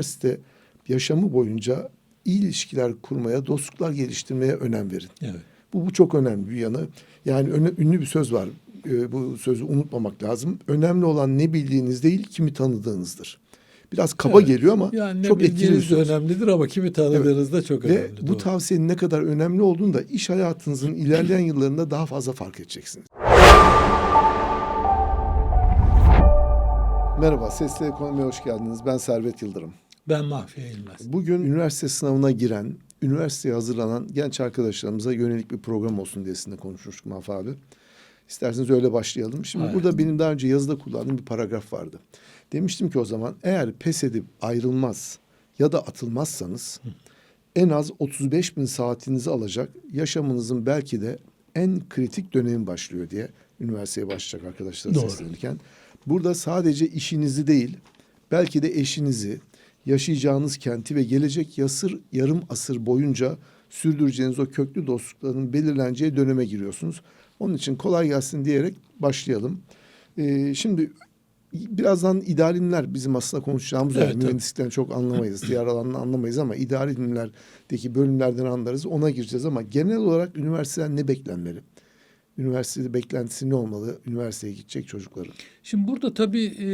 üniversite yaşamı boyunca iyi ilişkiler kurmaya, dostluklar geliştirmeye önem verin. Evet. Bu, bu çok önemli bir yanı. Yani öne- ünlü bir söz var. Ee, bu sözü unutmamak lazım. Önemli olan ne bildiğiniz değil, kimi tanıdığınızdır. Biraz kaba Evet. geliyor ama Yani çok etkili bir söz. önemlidir ama kimi tanıdığınız da çok Ve önemli. bu doğru. tavsiyenin ne kadar önemli olduğunu da iş hayatınızın ilerleyen yıllarında daha fazla fark edeceksiniz. Merhaba, Sesli Ekonomi'ye hoş geldiniz. Ben Servet Yıldırım. Ben Mahfiye. Bugün üniversite sınavına giren, üniversiteye hazırlanan genç arkadaşlarımıza yönelik bir program olsun diye sizinle konuşmuştuk Mahfi abi. İsterseniz öyle başlayalım. Şimdi Evet. burada benim daha önce yazıda kullandığım bir paragraf vardı. Demiştim ki o zaman eğer pes edip ayrılmaz ya da atılmazsanız en az 35 bin saatinizi alacak yaşamınızın belki de en kritik dönemi başlıyor diye üniversiteye başlayacak arkadaşlar seslenirken. Burada sadece işinizi değil belki de eşinizi, yaşayacağınız kenti ve gelecek yasır yarım asır boyunca sürdüreceğiniz o köklü dostlukların belirleneceği döneme giriyorsunuz. Onun için kolay gelsin diyerek başlayalım. Ee, şimdi birazdan idealimler bizim aslında konuşacağımız Evet, tabii. mühendislikten çok anlamayız. diğer alanını anlamayız ama idealimlerdeki bölümlerden anlarız. Ona gireceğiz ama genel olarak üniversiteden ne beklenmeli? Üniversitede beklentisi ne olmalı? Üniversiteye gidecek çocukların. Şimdi burada tabii e,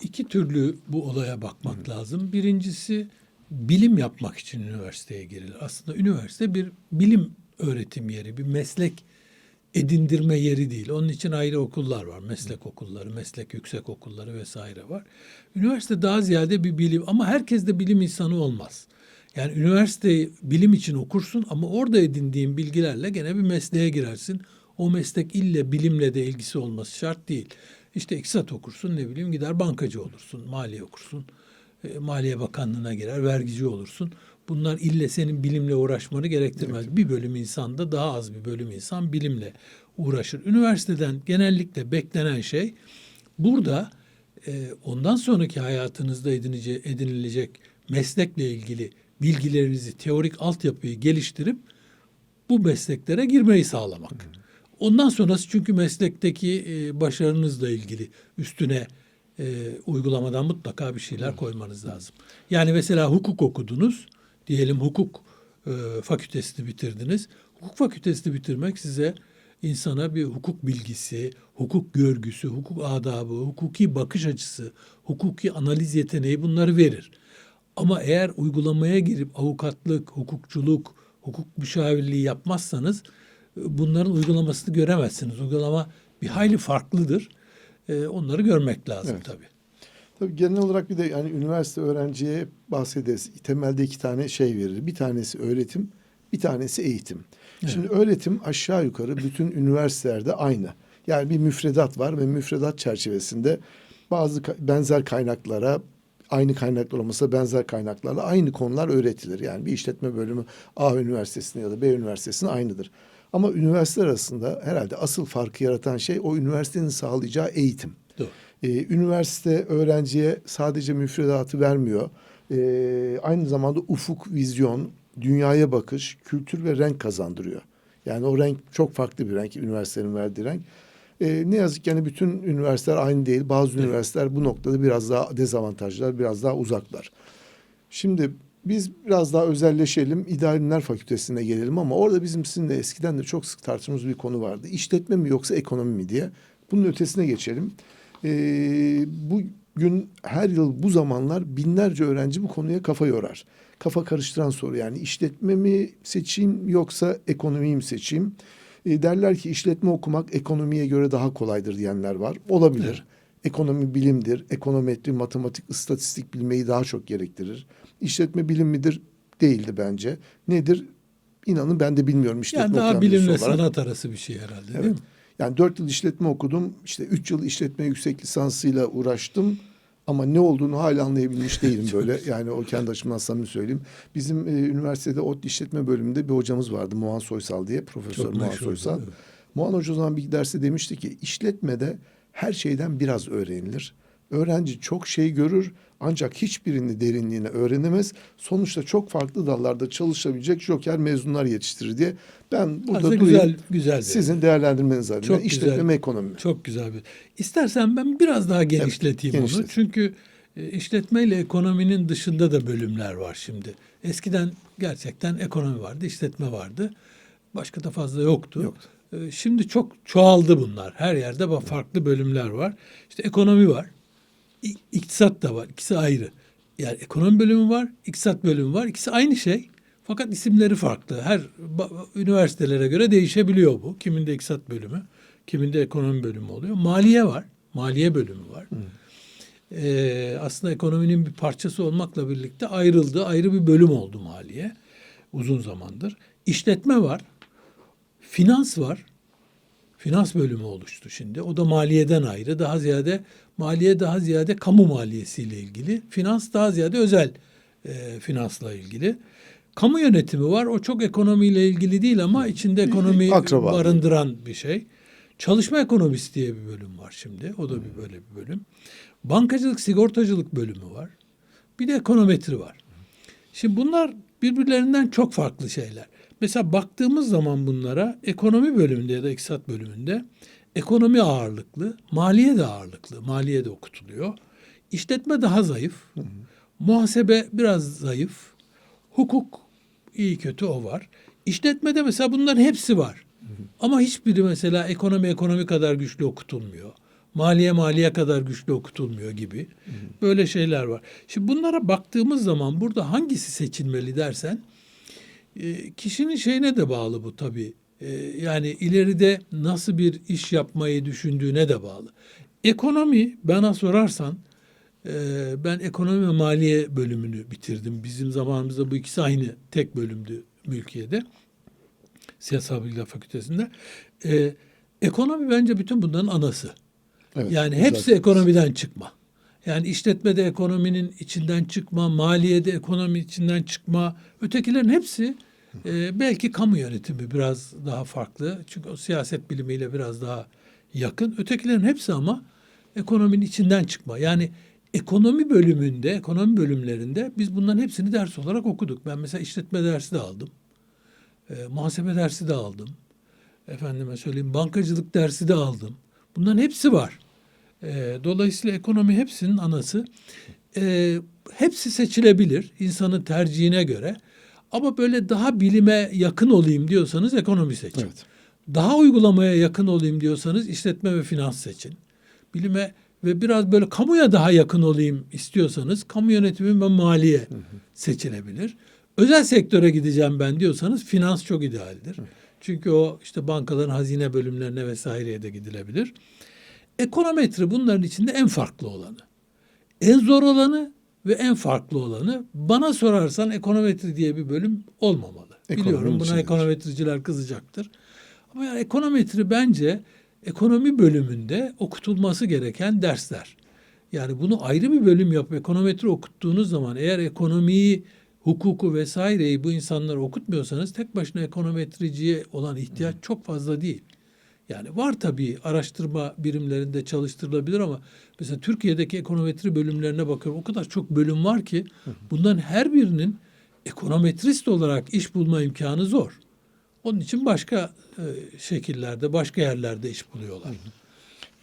iki türlü bu olaya bakmak lazım. Birincisi bilim yapmak için üniversiteye girilir. Aslında üniversite bir bilim öğretim yeri, bir meslek edindirme yeri değil. Onun için ayrı okullar var. Meslek okulları, meslek yüksek okulları vesaire var. Üniversite daha ziyade bir bilim ama herkes de bilim insanı olmaz. Yani üniversiteyi bilim için okursun ama orada edindiğin bilgilerle gene bir mesleğe girersin. O meslek ille bilimle de ilgisi olması şart değil. İşte iktisat okursun ne bileyim gider bankacı olursun, maliye okursun. e, Maliye Bakanlığı'na girer, vergici olursun. Bunlar ille senin bilimle uğraşmanı gerektirmez. Bir bölüm insan da daha az bir bölüm insan bilimle uğraşır. Üniversiteden genellikle beklenen şey burada e, ondan sonraki hayatınızda edinice, edinilecek meslekle ilgili bilgilerinizi, teorik altyapıyı geliştirip bu mesleklere girmeyi sağlamak. Ondan sonrası çünkü meslekteki e, başarınızla ilgili üstüne e, uygulamadan mutlaka bir şeyler koymanız lazım. Yani mesela hukuk okudunuz, diyelim hukuk e, fakültesini bitirdiniz. Hukuk fakültesini bitirmek size insana bir hukuk bilgisi, hukuk görgüsü, hukuk adabı, hukuki bakış açısı, hukuki analiz yeteneği bunları verir. Ama eğer uygulamaya girip avukatlık, hukukçuluk, hukuk müşavirliği yapmazsanız bunların uygulamasını göremezsiniz. Uygulama bir hayli farklıdır. E, onları görmek lazım Evet. tabii. Tabii genel olarak bir de yani üniversite öğrenciye bahsederiz. Temelde iki tane şey verir. Bir tanesi öğretim, bir tanesi eğitim. Şimdi öğretim aşağı yukarı bütün üniversitelerde aynı. Yani bir müfredat var ve müfredat çerçevesinde bazı benzer kaynaklara aynı kaynaklar olmasa benzer kaynaklarla aynı konular öğretilir. Yani bir işletme bölümü A üniversitesinde ya da B üniversitesinde aynıdır. Ama üniversiteler arasında herhalde asıl farkı yaratan şey o üniversitenin sağlayacağı eğitim. Doğru. Ee, üniversite öğrenciye sadece müfredatı vermiyor. Ee, aynı zamanda ufuk, vizyon, dünyaya bakış, kültür ve renk kazandırıyor. Yani o renk çok farklı bir renk, üniversitenin verdiği renk. Ee, ne yazık ki yani bütün üniversiteler aynı değil. Bazı üniversiteler bu noktada biraz daha dezavantajlar, biraz daha uzaklar. Şimdi biz biraz daha özelleşelim. İdari Fakültesine gelelim ama orada bizim sizinle eskiden de çok sık tartıştığımız bir konu vardı. İşletme mi yoksa ekonomi mi diye. Bunun ötesine geçelim. Ee, bugün her yıl bu zamanlar binlerce öğrenci bu konuya kafa yorar. Kafa karıştıran soru yani işletme mi seçeyim yoksa ekonomiyi mi seçeyim? Ee, derler ki işletme okumak ekonomiye göre daha kolaydır diyenler var. Olabilir. Evet. Ekonomi bilimdir. Ekonometri, matematik, istatistik bilmeyi daha çok gerektirir. İşletme bilim midir? Değildi bence. Nedir? İnanın ben de bilmiyorum işletme Yani daha bilimle sanat arası bir şey herhalde değil Evet. mi? Yani dört yıl işletme okudum. İşte üç yıl işletme yüksek lisansıyla uğraştım. Ama ne olduğunu hala anlayabilmiş değilim böyle. Yani o kendi açımdan samimi söyleyeyim. Bizim e, üniversitede ODTÜ işletme bölümünde bir hocamız vardı. Muhan Soysal diye. Profesör Çok Muhan Soysal. evet. Muhan Hoca o zaman bir derste demişti ki işletmede her şeyden biraz öğrenilir. Öğrenci çok şey görür ancak hiçbirini derinliğine öğrenemez. Sonuçta çok farklı dallarda çalışabilecek joker mezunlar yetiştirir diye ben burada Aslında güzel güzel. Sizin değerlendirmeniz adına Çok işletme güzel. mi ekonomi mi? Çok güzel bir. İstersen ben biraz daha genişleteyim onu. genişlet. Çünkü E, işletme ile ekonominin dışında da bölümler var şimdi. Eskiden gerçekten ekonomi vardı, işletme vardı. Başka da fazla yoktu. Yoktu. E, Şimdi çok çoğaldı bunlar. Her yerde farklı bölümler var. İşte ekonomi var. İktisat da var. İkisi ayrı. Yani ekonomi bölümü var, iktisat bölümü var. İkisi aynı şey. Fakat isimleri farklı. Her üniversitelere göre değişebiliyor bu. Kiminde iktisat bölümü, kiminde ekonomi bölümü oluyor. Maliye var. Maliye bölümü var. Ee, aslında ekonominin bir parçası olmakla birlikte ayrıldı. Ayrı bir bölüm oldu maliye. Uzun zamandır. İşletme var. Finans var. Finans bölümü oluştu şimdi. O da maliyeden ayrı. Daha ziyade maliye daha ziyade kamu maliyesiyle ilgili. Finans daha ziyade özel e, finansla ilgili. Kamu yönetimi var. O çok ekonomiyle ilgili değil ama içinde ekonomi Akraba. barındıran bir şey. Çalışma ekonomisi diye bir bölüm var şimdi. O da bir böyle bir bölüm. Bankacılık, sigortacılık bölümü var. Bir de ekonometri var. Şimdi bunlar birbirlerinden çok farklı şeyler. Mesela baktığımız zaman bunlara ekonomi bölümünde ya da iktisat bölümünde ekonomi ağırlıklı, maliye de ağırlıklı. Maliye de okutuluyor. İşletme daha zayıf. Muhasebe biraz zayıf. Hukuk iyi kötü o var. İşletmede mesela bunların hepsi var. Ama hiçbiri mesela ekonomi ekonomi kadar güçlü okutulmuyor. Maliye maliye kadar güçlü okutulmuyor gibi. Böyle şeyler var. Şimdi bunlara baktığımız zaman burada hangisi seçilmeli dersen e, kişinin şeyine de bağlı bu tabii. E, yani ileride nasıl bir iş yapmayı düşündüğüne de bağlı. Ekonomi bana sorarsan e, ben ekonomi ve maliye bölümünü bitirdim. Bizim zamanımızda bu ikisi aynı tek bölümdü mülkiyede. Siyasal Bilgiler Fakültesi'nde. E, ekonomi bence bütün bunların anası. Evet, yani hepsi ekonomiden çıkma. Yani işletmede ekonominin içinden çıkma, maliyede ekonomi içinden çıkma, ötekilerin hepsi e, belki kamu yönetimi biraz daha farklı. Çünkü o siyaset bilimiyle biraz daha yakın. Ötekilerin hepsi ama ekonominin içinden çıkma. Yani ekonomi bölümünde, ekonomi bölümlerinde biz bunların hepsini ders olarak okuduk. Ben mesela işletme dersi de aldım. E, muhasebe dersi de aldım. Efendime söyleyeyim bankacılık dersi de aldım. Bunların hepsi var. E, dolayısıyla ekonomi hepsinin anası. E, hepsi seçilebilir insanın tercihine göre. Ama böyle daha bilime yakın olayım diyorsanız ekonomi seçin. Evet. Daha uygulamaya yakın olayım diyorsanız işletme ve finans seçin. Bilime ve biraz böyle kamuya daha yakın olayım istiyorsanız kamu yönetimi ve maliye seçilebilir. Özel sektöre gideceğim ben diyorsanız finans çok idealdir. Çünkü o işte bankaların hazine bölümlerine vesaireye de gidilebilir. Ekonometri bunların içinde en farklı olanı. En zor olanı ve en farklı olanı bana sorarsan ekonometri diye bir bölüm olmamalı. Ekonominin Biliyorum buna içindedir. ekonometriciler kızacaktır. Ama yani ekonometri bence ekonomi bölümünde okutulması gereken dersler. Yani bunu ayrı bir bölüm yapıp ekonometri okuttuğunuz zaman eğer ekonomiyi, hukuku vesaireyi bu insanlara okutmuyorsanız tek başına ekonometriciye olan ihtiyaç çok fazla değil. Yani var tabii araştırma birimlerinde çalıştırılabilir ama mesela Türkiye'deki ekonometri bölümlerine bakıyorum. O kadar çok bölüm var ki bundan her birinin ekonometrist olarak iş bulma imkanı zor. Onun için başka e, şekillerde, başka yerlerde iş buluyorlar.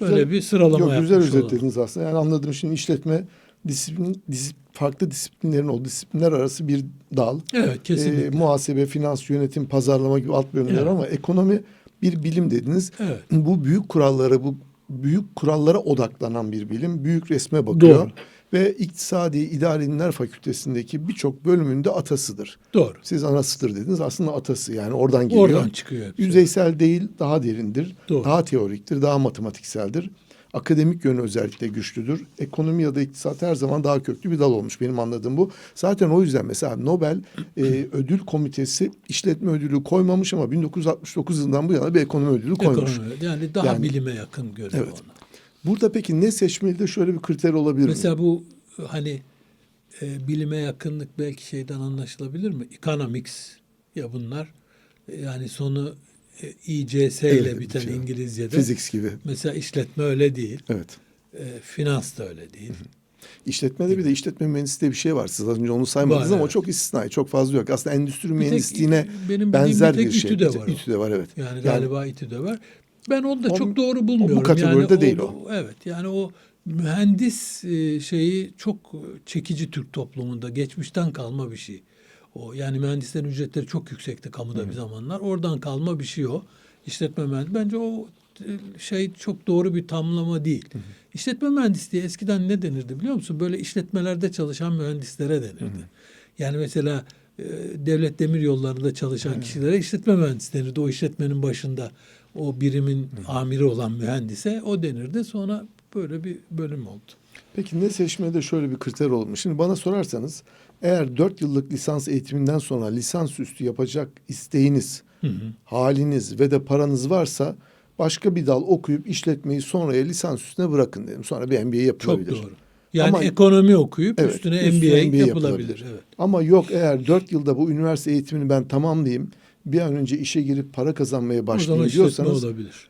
Böyle Güzel- bir sıralama Yok, güzel yapmış özetlediniz aslında. Yani anladım şimdi işletme disiplin, dis- farklı disiplinlerin olduğu disiplinler arası bir dal. Evet, kesinlikle. Ee, muhasebe, finans, yönetim, pazarlama gibi alt bölümler Evet. ama ekonomi bir bilim dediniz. Evet. Bu büyük kurallara, bu büyük kurallara odaklanan bir bilim. Büyük resme bakıyor. Doğru. Ve İktisadi İdari İlimler Fakültesindeki birçok bölümünde atasıdır. Doğru. Siz anasıdır dediniz. Aslında atası yani oradan geliyor. Oradan çıkıyor. hepsi. Yüzeysel değil, daha derindir. Doğru. Daha teoriktir, daha matematikseldir. Akademik yönü özellikle güçlüdür. Ekonomi ya da iktisat her zaman daha köklü bir dal olmuş. Benim anladığım bu. Zaten o yüzden mesela Nobel e, ödül komitesi işletme ödülü koymamış ama 1969 yılından bu yana bir ekonomi ödülü koymuş. Ekonomi, yani daha Yani- bilime yakın görüyor Evet. onu. Burada peki ne seçmeli de şöyle bir kriter olabilir mi? Mesela bu hani e, bilime yakınlık belki şeyden anlaşılabilir mi? Economics ya bunlar E, yani sonu e, İCS ile Evet, biten bitiyor. İngilizce'de. Fiziks gibi. Mesela işletme öyle değil. Evet. E, finans da öyle değil. İşletmede bir de işletme mühendisliği bir şey var. Siz az önce onu saymadınız Var, ama evet. çok istisnai, çok fazla yok. Aslında endüstri tek mühendisliğine benim benzer bir tek bir şey. İTÜ'de var o. İTÜ'de var evet. Yani galiba İTÜ'de var. Ben onu da O- çok doğru o bu bulmuyorum. kategoride yani değil o. Evet yani o mühendis e, şeyi çok çekici Türk toplumunda geçmişten kalma bir şey. O yani mühendislerin ücretleri çok yüksekti kamuda bir zamanlar. Oradan kalma bir şey o. İşletme mühendisi. Bence o e, şey çok doğru bir tamlama değil. İşletme mühendisliği eskiden ne denirdi biliyor musun? Böyle işletmelerde çalışan mühendislere denirdi. Yani mesela e, devlet demir yollarında çalışan kişilere işletme mühendisi denirdi. O işletmenin başında o birimin amiri olan mühendise o denirdi. Sonra böyle bir bölüm oldu. Peki ne seçmede şöyle bir kriter olmuş. Şimdi bana sorarsanız eğer 4 yıllık lisans eğitiminden sonra lisans üstü yapacak isteğiniz, haliniz ve de paranız varsa başka bir dal okuyup işletmeyi sonraya lisans üstüne bırakın dedim. Sonra bir MBA Çok yapılabilir. doğru. Yani Ama- ekonomi okuyup Evet, üstüne, üstüne MBA, MBA yapılabilir. yapılabilir. Evet. Ama yok eğer 4 yılda bu üniversite eğitimini ben tamamlayayım, bir an önce işe girip para kazanmaya O zaman başlayayım diyorsanız olabilir.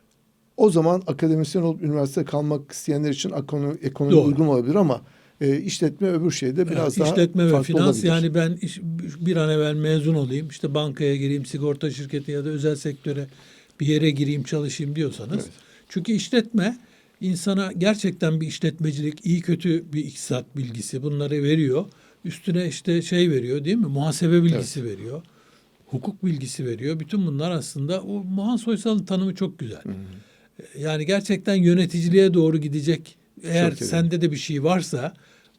O zaman akademisyen olup üniversite kalmak isteyenler için ekonomi, ekonomi Doğru. uygun olabilir ama e, işletme öbür şeyde biraz Ya, daha işletme ve finans olabilir. yani ben iş- bir an evvel mezun olayım işte bankaya gireyim sigorta şirketi ya da özel sektöre bir yere gireyim çalışayım diyorsanız. Evet. Çünkü işletme insana gerçekten bir işletmecilik iyi kötü bir iktisat bilgisi bunları veriyor. Üstüne işte şey veriyor değil mi? Muhasebe bilgisi veriyor. Hukuk bilgisi veriyor. Bütün bunlar aslında o Muhan Soysal'ın tanımı çok güzel. Yani gerçekten yöneticiliğe doğru gidecek. Eğer Çok iyi. sende de bir şey varsa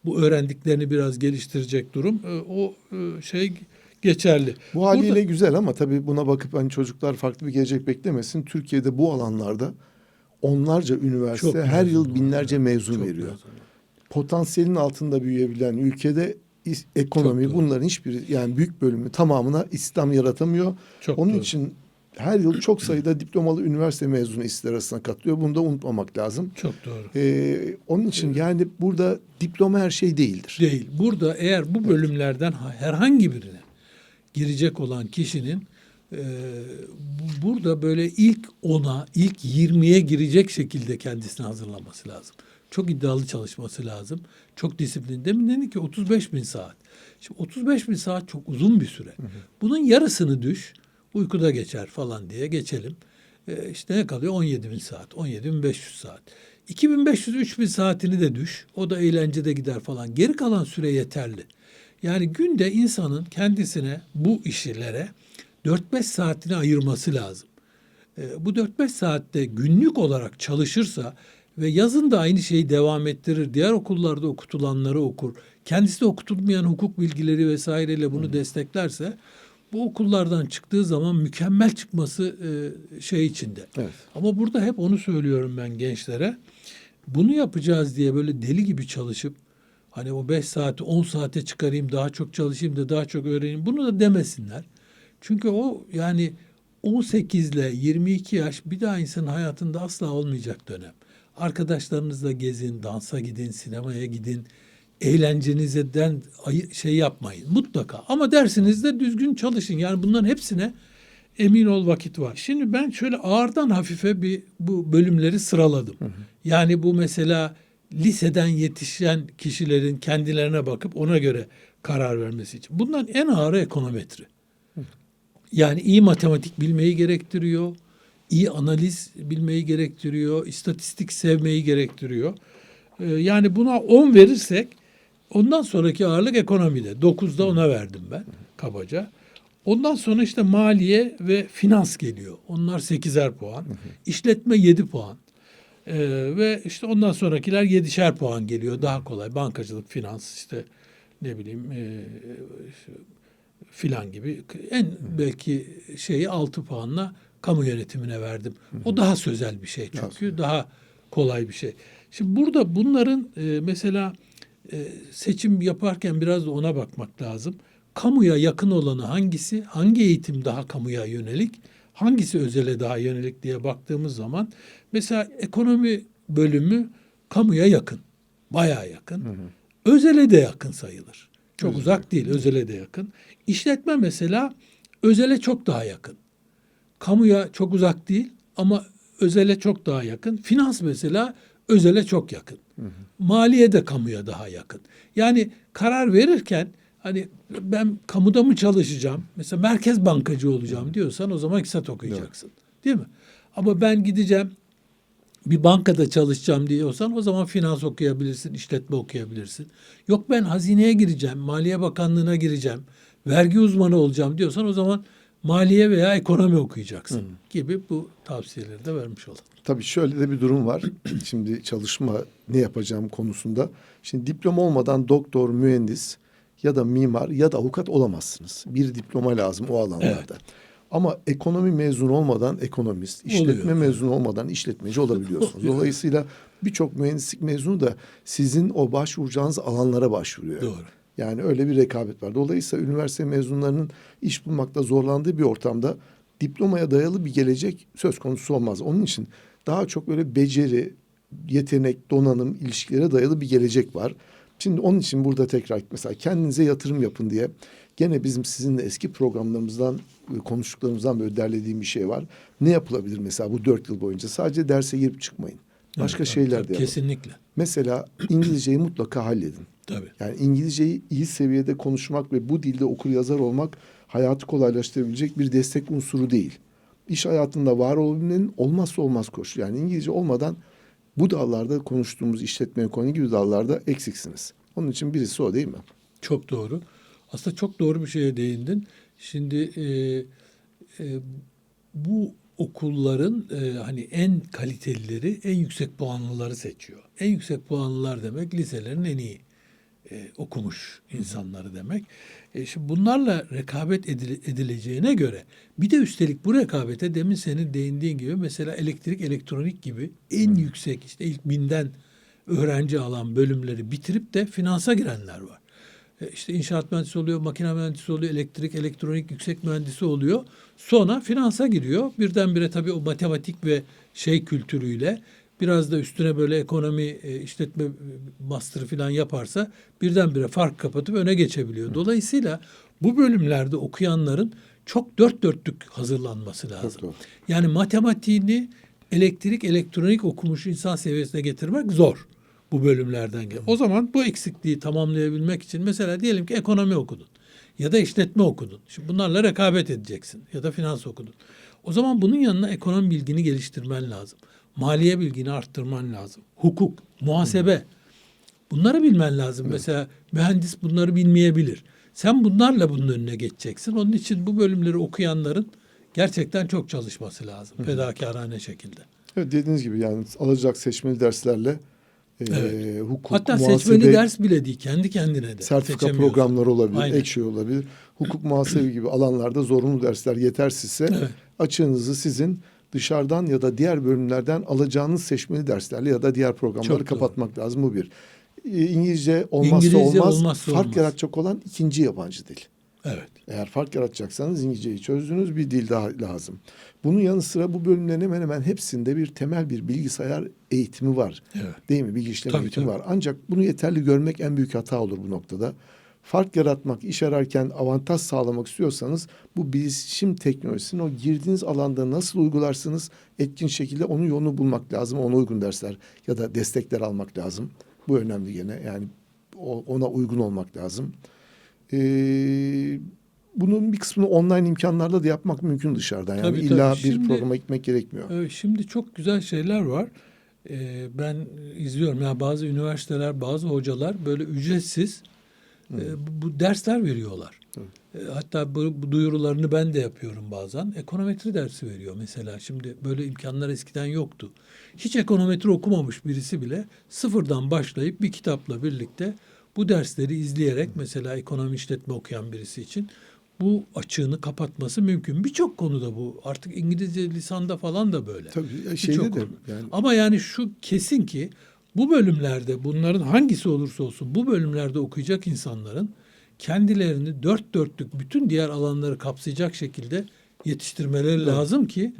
bu öğrendiklerini biraz geliştirecek durum e, o e, şey geçerli. Bu haliyle Burada- güzel ama tabii buna bakıp hani çocuklar farklı bir gelecek beklemesin. Türkiye'de bu alanlarda onlarca üniversite Çok her yıl binlerce evet. mezun Çok veriyor. mezun. Potansiyelin altında büyüyebilen ülkede ekonomi Çok doğru. bunların hiçbir yani büyük bölümü tamamına İslam yaratamıyor. Çok Onun doğru. için her yıl çok sayıda diplomalı üniversite mezunu işler arasına katılıyor. Bunu da unutmamak lazım. Çok doğru. Ee, onun için yani burada diploma her şey değildir. Değil. Burada eğer bu bölümlerden ha- herhangi birine girecek olan kişinin e, bu- burada böyle ilk ona, ilk 20'ye girecek şekilde kendisini hazırlaması lazım. Çok iddialı çalışması lazım. Çok disiplin. Demin dedik ki 35 bin saat. Şimdi 35 bin saat çok uzun bir süre. Bunun yarısını düş, uykuda geçer falan diye geçelim. E, işte ne kalıyor? 17 bin saat, 17 bin 500 saat. 2500-3000 saatini de düş. O da eğlencede gider falan. Geri kalan süre yeterli. Yani günde insanın kendisine bu işlere 4-5 saatini ayırması lazım. E, bu 4-5 saatte günlük olarak çalışırsa ve yazın da aynı şeyi devam ettirir. Diğer okullarda okutulanları okur. Kendisi de okutulmayan hukuk bilgileri vesaireyle bunu desteklerse bu okullardan çıktığı zaman mükemmel çıkması e, şey içinde. Evet. Ama burada hep onu söylüyorum ben gençlere. Bunu yapacağız diye böyle deli gibi çalışıp hani o 5 saati 10 saate çıkarayım daha çok çalışayım da daha çok öğreneyim bunu da demesinler. Çünkü o yani 18 ile 22 yaş bir daha insanın hayatında asla olmayacak dönem. Arkadaşlarınızla gezin, dansa gidin, sinemaya gidin. Eğlencenizden şey yapmayın mutlaka. Ama dersinizde düzgün çalışın. Yani bunların hepsine emin ol vakit var. Şimdi ben şöyle ağırdan hafife bir bu bölümleri sıraladım. Yani bu mesela liseden yetişen kişilerin kendilerine bakıp ona göre karar vermesi için. Bundan en ağırı ekonometri. Yani iyi matematik bilmeyi gerektiriyor. iyi analiz bilmeyi gerektiriyor. istatistik sevmeyi gerektiriyor. Ee, yani buna 10 verirsek ondan sonraki ağırlık ekonomide. 9'da ona verdim ben kabaca. Ondan sonra işte maliye ve finans geliyor. Onlar 8'er puan. İşletme 7 puan. Ee, ve işte ondan sonrakiler 7'şer puan geliyor. Daha kolay. Bankacılık, finans işte ne bileyim e, filan gibi. En belki şeyi 6 puanla kamu yönetimine verdim. O daha sözel bir şey çünkü. Daha kolay bir şey. Şimdi burada bunların e, mesela e, seçim yaparken biraz da ona bakmak lazım. Kamuya yakın olanı hangisi? Hangi eğitim daha kamuya yönelik? Hangisi özele daha yönelik diye baktığımız zaman mesela ekonomi bölümü kamuya yakın. Bayağı yakın. Özele de yakın sayılır. Çok uzak değil, özele de yakın. İşletme mesela özele çok daha yakın. Kamuya çok uzak değil ama özele çok daha yakın. Finans mesela özele çok yakın. Maliye de kamuya daha yakın. Yani karar verirken hani ben kamuda mı çalışacağım? Mesela merkez bankacı olacağım diyorsan o zaman iktisat okuyacaksın. Değil mi? Ama ben gideceğim bir bankada çalışacağım diyorsan o zaman finans okuyabilirsin, işletme okuyabilirsin. Yok ben hazineye gireceğim, Maliye Bakanlığı'na gireceğim, vergi uzmanı olacağım diyorsan o zaman maliye veya ekonomi okuyacaksın gibi bu tavsiyeleri de vermiş olalım. Tabii şöyle de bir durum var. Şimdi çalışma ne yapacağım konusunda. Şimdi diploma olmadan doktor, mühendis ya da mimar ya da avukat olamazsınız. Bir diploma lazım o alanlarda. Ama ekonomi mezunu olmadan ekonomist, işletme Oluyor. mezunu olmadan işletmeci olabiliyorsunuz. Dolayısıyla birçok mühendislik mezunu da sizin o başvuracağınız alanlara başvuruyor. Doğru. Yani öyle bir rekabet var. Dolayısıyla üniversite mezunlarının iş bulmakta zorlandığı bir ortamda diplomaya dayalı bir gelecek söz konusu olmaz. Onun için daha çok böyle beceri, yetenek, donanım, ilişkilere dayalı bir gelecek var. Şimdi onun için burada tekrar mesela kendinize yatırım yapın diye gene bizim sizinle eski programlarımızdan e, konuştuklarımızdan böyle derlediğim bir şey var. Ne yapılabilir mesela bu dört yıl boyunca? Sadece derse girip çıkmayın. Başka Evet, şeyler tabii, de yapın. Kesinlikle. Mesela İngilizceyi mutlaka halledin. Tabii. Yani İngilizceyi iyi seviyede konuşmak ve bu dilde okur yazar olmak hayatı kolaylaştırabilecek bir destek unsuru değil. İş hayatında var olabilmenin olmazsa olmaz koşulu. Yani İngilizce olmadan bu dallarda konuştuğumuz işletme ekonomi gibi dallarda eksiksiniz. Onun için birisi o değil mi? Çok doğru. Aslında çok doğru bir şeye değindin. Şimdi e, e, bu okulların e, hani en kalitelileri, en yüksek puanlıları seçiyor. En yüksek puanlılar demek liselerin en iyi e, okumuş insanları demek. E, şimdi bunlarla rekabet edile- edileceğine göre bir de üstelik bu rekabete demin senin değindiğin gibi mesela elektrik, elektronik gibi en yüksek işte ilk binden öğrenci alan bölümleri bitirip de finansa girenler var. E, İşte inşaat mühendisi oluyor, makine mühendisi oluyor, elektrik, elektronik yüksek mühendisi oluyor. Sonra finansa giriyor. Birdenbire tabii o matematik ve şey kültürüyle biraz da üstüne böyle ekonomi, e, işletme e, master'ı falan yaparsa birdenbire fark kapatıp öne geçebiliyor. Dolayısıyla bu bölümlerde okuyanların çok dört dörtlük hazırlanması lazım. Yani matematiğini elektrik, elektronik okumuş insan seviyesine getirmek zor bu bölümlerden gel. O zaman bu eksikliği tamamlayabilmek için mesela diyelim ki ekonomi okudun ya da işletme okudun. Şimdi bunlarla rekabet edeceksin ya da finans okudun. O zaman bunun yanına ekonomi bilgini geliştirmen lazım. Maliye bilgini arttırman lazım. Hukuk, muhasebe. Bunları bilmen lazım. Mesela mühendis bunları bilmeyebilir. Sen bunlarla bunun önüne geçeceksin. Onun için bu bölümleri okuyanların gerçekten çok çalışması lazım. Fedakarane şekilde. Evet dediğiniz gibi yani alacak seçmeli derslerle e, Evet. hukuk, Hatta seçmeli ders bile değil. Kendi kendine de. sertifika programları olabilir, Aynen. ek şey olabilir. Hukuk, muhasebe gibi alanlarda zorunlu dersler yetersizse Evet. açığınızı sizin dışarıdan ya da diğer bölümlerden alacağınız seçmeli derslerle ya da diğer programları Çok doğru. kapatmak lazım. Bu bir. Ee, İngilizce olmazsa İngilizce olmaz. olmazsa fark olmaz. yaratacak olan ikinci yabancı dil. Evet. Eğer fark yaratacaksanız İngilizceyi çözdünüz bir dil daha lazım. Bunun yanı sıra bu bölümlerin hemen hemen hepsinde bir temel bir bilgisayar eğitimi var. Evet. Değil mi? Bilgi işlem Tabii, eğitimi tabii. var. Ancak bunu yeterli görmek en büyük hata olur bu noktada. Fark yaratmak, iş ararken avantaj sağlamak istiyorsanız bu bilişim teknolojisini o girdiğiniz alanda nasıl uygularsınız etkin şekilde onun yolunu bulmak lazım. Ona uygun dersler ya da destekler almak lazım. Bu önemli gene. Yani ona uygun olmak lazım. Ee, bunun bir kısmını online imkanlarla da yapmak mümkün dışarıdan. Yani Tabii, illa tabii. bir Şimdi- programa gitmek gerekmiyor. Şimdi çok güzel şeyler var. Ee, ben izliyorum. Yani bazı üniversiteler, bazı hocalar böyle ücretsiz e, bu, dersler veriyorlar. E, hatta bu, bu duyurularını ben de yapıyorum bazen. Ekonometri dersi veriyor mesela. Şimdi böyle imkanlar eskiden yoktu. Hiç ekonometri okumamış birisi bile sıfırdan başlayıp bir kitapla birlikte bu dersleri izleyerek mesela ekonomi işletme okuyan birisi için bu açığını kapatması mümkün. Birçok konuda bu. Artık İngilizce lisanda falan da böyle. Tabii şeyde de konu. yani Ama yani şu kesin ki bu bölümlerde bunların hangisi olursa olsun bu bölümlerde okuyacak insanların kendilerini dört dörtlük bütün diğer alanları kapsayacak şekilde yetiştirmeleri lazım ki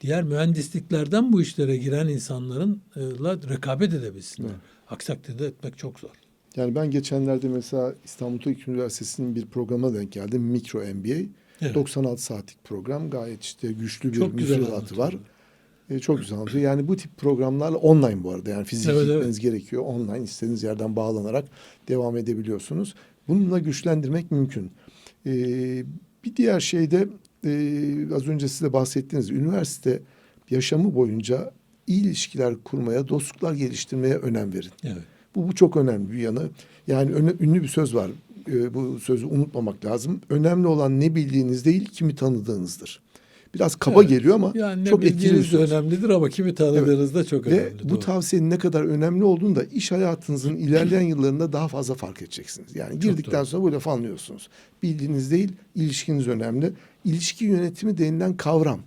diğer mühendisliklerden bu işlere giren insanlarınla rekabet edebilsinler. Evet. Aksi takdirde etmek çok zor. Yani ben geçenlerde mesela İstanbul Teknik Üniversitesi'nin bir programa denk geldim. Mikro MBA. Evet. 96 saatlik program. Gayet işte güçlü bir müfredatı var. E, çok güzel anlatıyor. Yani bu tip programlarla online bu arada. Yani fiziki Evet, evet. gitmeniz gerekiyor. Online istediğiniz yerden bağlanarak devam edebiliyorsunuz. Bununla güçlendirmek mümkün. E, bir diğer şey de e, az önce size bahsettiğiniz üniversite yaşamı boyunca iyi ilişkiler kurmaya, dostluklar geliştirmeye önem verin. Evet. Bu, bu çok önemli bir yanı. Yani öne- ünlü bir söz var. Ee, bu sözü unutmamak lazım. Önemli olan ne bildiğiniz değil, kimi tanıdığınızdır. Biraz kaba Evet. geliyor ama Yani çok etkili de önemlidir ama kimi tanıdığınız da çok Ve önemli. bu doğru. tavsiyenin ne kadar önemli olduğunu da iş hayatınızın ilerleyen yıllarında daha fazla fark edeceksiniz. Yani girdikten doğru. sonra bu lafı anlıyorsunuz. Bildiğiniz değil, ilişkiniz önemli. İlişki yönetimi denilen kavram.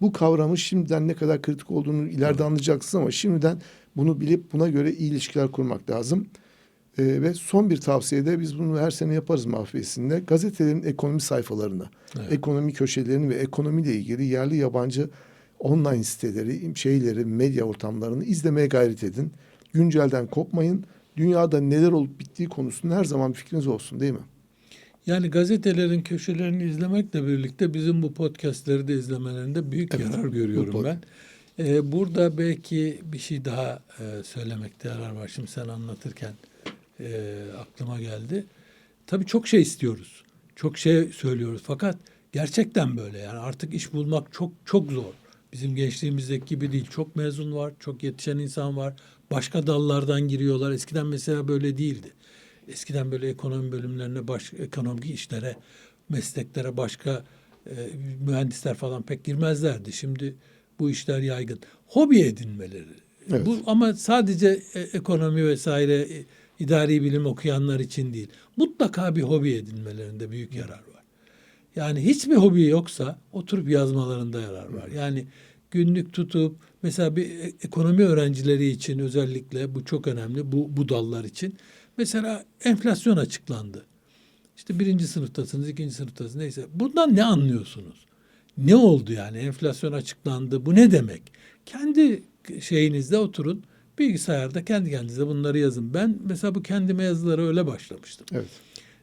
Bu kavramı şimdiden ne kadar kritik olduğunu ileride anlayacaksınız ama şimdiden bunu bilip buna göre iyi ilişkiler kurmak lazım. Ee, ve son bir tavsiyede biz bunu her sene yaparız mahfiyesinde. Gazetelerin ekonomi sayfalarına, Evet. ekonomi köşelerini ve ekonomiyle ilgili yerli yabancı online siteleri, şeyleri, medya ortamlarını izlemeye gayret edin. Güncelden kopmayın. Dünyada neler olup bittiği konusunda her zaman bir fikriniz olsun değil mi? Yani gazetelerin köşelerini izlemekle birlikte bizim bu podcastleri de izlemelerinde büyük Evet, yarar görüyorum ben. Ee, burada belki bir şey daha e, söylemekte yarar var. Şimdi sen anlatırken e, aklıma geldi. Tabii çok şey istiyoruz. Çok şey söylüyoruz. Fakat gerçekten böyle yani artık iş bulmak çok çok zor. Bizim gençliğimizdeki gibi değil. Çok mezun var, çok yetişen insan var. Başka dallardan giriyorlar. Eskiden mesela böyle değildi. Eskiden böyle ekonomi bölümlerine, baş, ekonomik işlere, mesleklere başka e, mühendisler falan pek girmezlerdi. Şimdi bu işler yaygın. Hobi edinmeleri. Evet. Bu ama sadece e, ekonomi vesaire e, idari bilim okuyanlar için değil. Mutlaka bir hobi edinmelerinde büyük yarar var. Yani hiçbir hobi yoksa oturup yazmalarında yarar var. Yani günlük tutup mesela bir e- ekonomi öğrencileri için özellikle bu çok önemli bu, bu dallar için. Mesela enflasyon açıklandı. İşte birinci sınıftasınız, ikinci sınıftasınız neyse. Bundan ne anlıyorsunuz? Ne oldu yani? Enflasyon açıklandı. Bu ne demek? Kendi şeyinizde oturun. Bilgisayarda kendi kendinize bunları yazın. Ben mesela bu kendime yazılara öyle başlamıştım. Evet.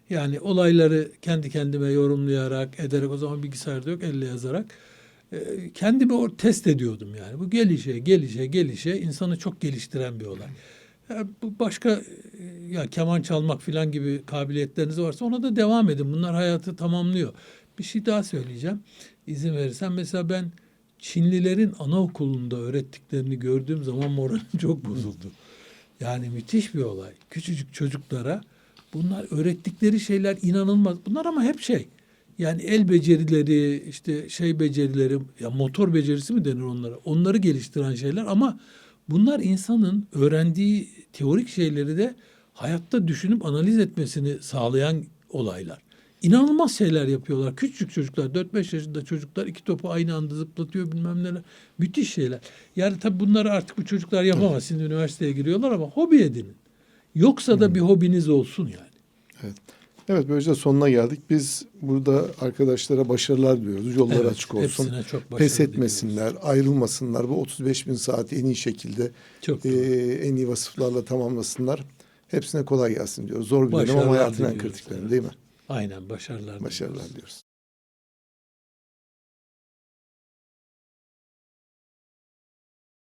Yani olayları kendi kendime yorumlayarak, ederek o zaman bilgisayarda yok elle yazarak e, kendimi o test ediyordum yani. Bu gelişe, gelişe, gelişe insanı çok geliştiren bir olay. Ya bu başka e, ya keman çalmak falan gibi kabiliyetleriniz varsa ona da devam edin. Bunlar hayatı tamamlıyor. Bir şey daha söyleyeceğim. İzin verirsen mesela ben Çinlilerin anaokulunda öğrettiklerini gördüğüm zaman moralim çok bozuldu. Yani müthiş bir olay. Küçücük çocuklara bunlar öğrettikleri şeyler inanılmaz. Bunlar ama hep şey. Yani el becerileri, işte şey becerileri, ya motor becerisi mi denir onlara? Onları geliştiren şeyler ama bunlar insanın öğrendiği teorik şeyleri de hayatta düşünüp analiz etmesini sağlayan olaylar. İnanılmaz şeyler yapıyorlar. Küçük çocuklar, 4-5 yaşında çocuklar iki topu aynı anda zıplatıyor bilmem neler. Müthiş şeyler. Yani tabii bunları artık bu çocuklar yapamaz. Şimdi üniversiteye giriyorlar ama hobi edinin. Yoksa da bir hobiniz olsun yani. Evet. Evet böylece sonuna geldik. Biz burada arkadaşlara başarılar diliyoruz. Yollar Evet, açık olsun. çok Pes diliyoruz. etmesinler, ayrılmasınlar. Bu 35 bin saati en iyi şekilde Çok e, en iyi vasıflarla tamamlasınlar. Hepsine kolay gelsin diyoruz. Zor bir dönem ama hayatın en diliyoruz. kritiklerini değil mi? Aynen başarılar. Başarılar diliyoruz.